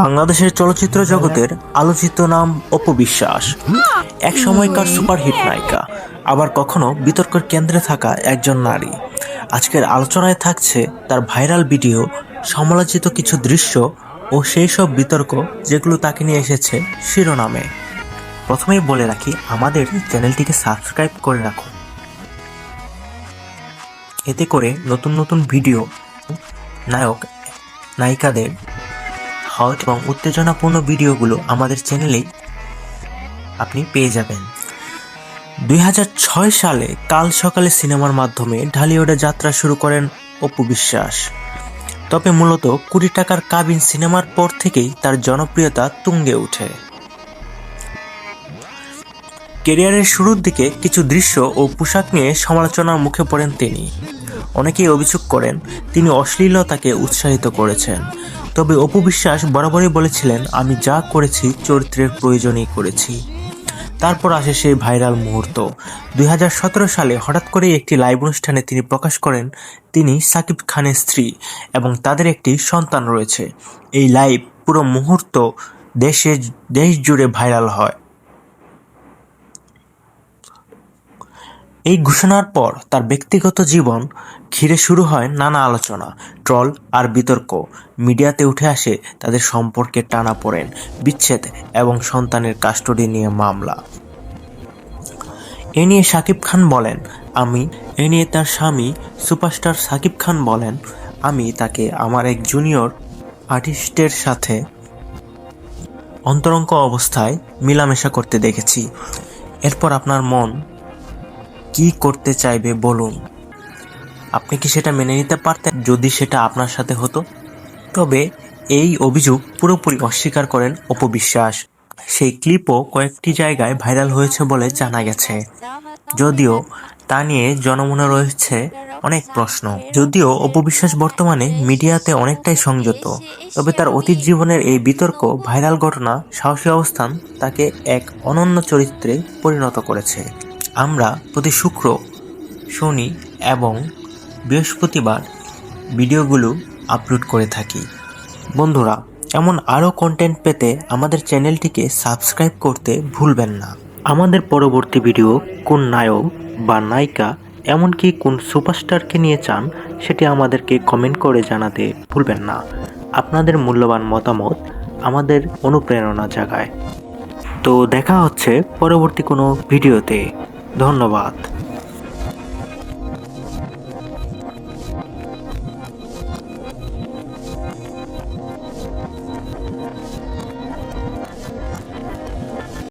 বাংলাদেশের চলচ্চিত্র জগতের আলোচিত নাম অপবিশ্বাস এক সময়কার সুপারহিট নায়িকা, আবার কখনো বিতর্কের কেন্দ্রে থাকা একজন নারী। আজকের আলোচনায় থাকছে তার ভাইরাল ভিডিও, সমালোচিত কিছু দৃশ্য ও সেই সব বিতর্ক যেগুলো তাকে নিয়ে এসেছে শিরোনামে। প্রথমেই বলে রাখি, আমাদের চ্যানেলটিকে সাবস্ক্রাইব করে রাখুন। এতে করে নতুন নতুন ভিডিও, নায়ক, নায়িকাদের হট এবং উত্তেজনাপূর্ণ ভিডিওগুলো আমাদের চ্যানেলেই আপনি পেয়ে যাবেন। দুই হাজার ছয় সালে কাল সকালে সিনেমার মাধ্যমে ঢালিউডে যাত্রা শুরু করেন অপু বিশ্বাস। তবে মূলত কুড়ি টাকার কাবিন সিনেমার পর থেকেই তার জনপ্রিয়তা তুঙ্গে ওঠে। কেরিয়ারের শুরুর দিকে কিছু দৃশ্য ও পোশাক নিয়ে সমালোচনার মুখে পড়েন তিনি। অনেকেই অভিযোগ করেন, তিনি অশ্লীলতাকে উৎসাহিত করেছেন। তবে অপু বিশ্বাস বরাবরই বলেছিলেন, আমি যা করেছি, চরিত্রের প্রয়োজনেই করেছি। তারপর আসে সেই ভাইরাল মুহূর্ত। দুই হাজার সতেরো সালে হঠাৎ করেই একটি লাইভ অনুষ্ঠানে তিনি প্রকাশ করেন, তিনি সাকিব খানের স্ত্রী এবং তাদের একটি সন্তান রয়েছে। এই লাইভ পুরো মুহূর্ত দেশে দেশ জুড়ে ভাইরাল হয়। এই ঘোষণার পর তার ব্যক্তিগত জীবন ঘিরে শুরু হয় নানা আলোচনা, ট্রল আর বিতর্ক। মিডিয়াতে উঠে আসে তাদের সম্পর্কে টানা পড়েন, বিচ্ছেদ এবং সন্তানের কাস্টডি নিয়ে মামলা। এ নিয়ে সাকিব খান বলেন, আমি এ নিয়ে তার স্বামী সুপারস্টার সাকিব খান বলেন, আমি তাকে আমার এক জুনিয়র আর্টিস্টের সাথে অন্তরঙ্গ অবস্থায় মেলামেশা করতে দেখেছি। এরপর আপনার মন কি করতে চাইবে বলুন। আপনি কি সেটা মেনে নিতে পারতেন? যদি সেটা আপনার সাথে হতো? তবে এই অভিযোগ পুরোপুরি অস্বীকার করেন অপবিশ্বাস সেই ক্লিপও কয়েকটি জায়গায় ভাইরাল হয়েছে বলে জানা গেছে। যদিও তা নিয়ে জনমনে রয়েছে অনেক প্রশ্ন। যদিও অপবিশ্বাস বর্তমানে মিডিয়াতে অনেকটাই সংযত। তবে তার অতীত জীবনের এই বিতর্ক ভাইরাল ঘটনা, সাহসী অবস্থান তাকে এক অনন্য চরিত্রে পরিণত করেছে। আমরা প্রতি শুক্র, শনি এবং বৃহস্পতিবার ভিডিওগুলো আপলোড করে থাকি। বন্ধুরা, এমন আরও কন্টেন্ট পেতে আমাদের চ্যানেলটিকে সাবস্ক্রাইব করতে ভুলবেন না। আমাদের পরবর্তী ভিডিও কোন নায়ক বা নায়িকা, এমনকি কোন সুপারস্টারকে নিয়ে চান, সেটি আমাদেরকে কমেন্ট করে জানাতে ভুলবেন না। আপনাদের মূল্যবান মতামত আমাদের অনুপ্রেরণা জাগায়। তো দেখা হচ্ছে পরবর্তী কোনো ভিডিওতে। ধন্যবাদ।